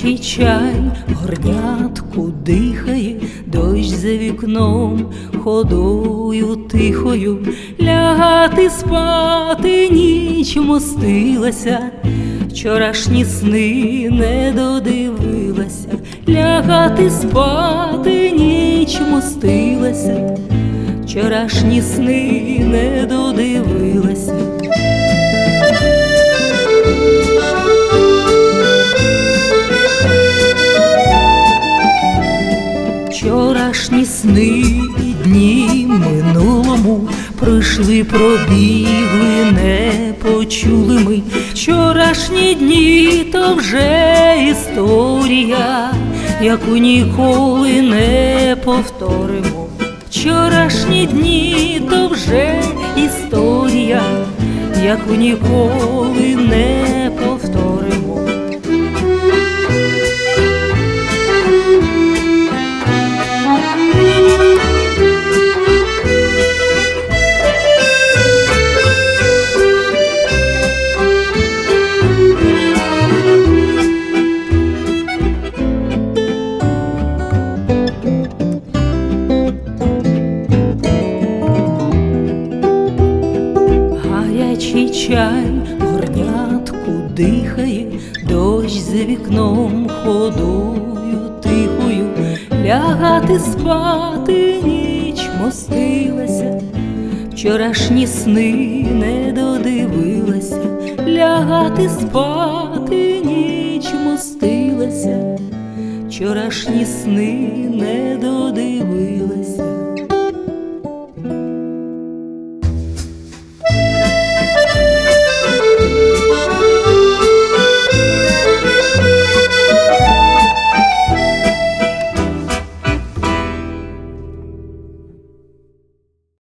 Гарячий чай, горнятку дихає, дощ за вікном, ходою тихою, лягати спати ніч мостилася, вчорашні сни не додивилася, лягати спати ніч мостилася, вчорашні сни не Вчорашні сни і дні минулому пройшли, пробігли, не почули ми. Вчорашні дні то вже історія, яку ніколи не повторимо. Вчорашні дні то вже історія, яку ніколи не повторимо. Дихає, дощ за вікном ходою тихою, лягати спати ніч мостилася, вчорашні сни не додивилася, лягати спати ніч мостилася, вчорашні сни не додивилася.